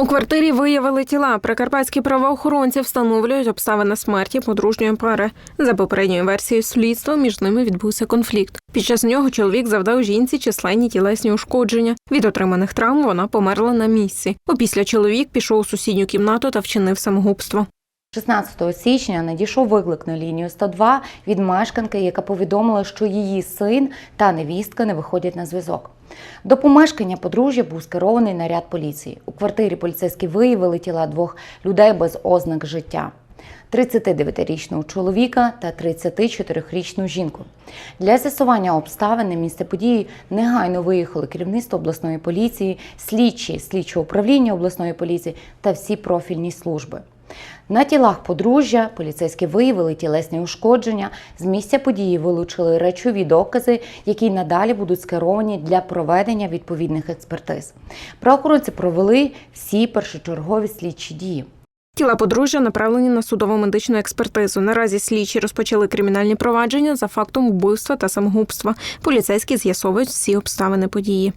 У квартирі виявили тіла. Прикарпатські правоохоронці встановлюють обставини смерті подружньої пари. За попередньою версією слідства між ними відбувся конфлікт. Під час нього чоловік завдав жінці численні тілесні ушкодження. Від отриманих травм вона померла на місці. Опісля чоловік пішов у сусідню кімнату та вчинив самогубство. 16 січня надійшов виклик на лінію 102 від мешканки, яка повідомила, що її син та невістка не виходять на зв'язок. До помешкання подружжя був скерований наряд поліції. У квартирі поліцейські виявили тіла двох людей без ознак життя. 39-річного чоловіка та 34-річну жінку. Для з'ясування обставин на місце події негайно виїхали керівництво обласної поліції, слідчі слідчого управління обласної поліції та всі профільні служби. На тілах подружжя поліцейські виявили тілесні ушкодження. З місця події вилучили речові докази, які надалі будуть скеровані для проведення відповідних експертиз. Правоохоронці провели всі першочергові слідчі дії. Тіла подружжя направлені на судово медичну експертизу. Наразі слідчі розпочали кримінальні провадження за фактом вбивства та самогубства. Поліцейські з'ясовують всі обставини події.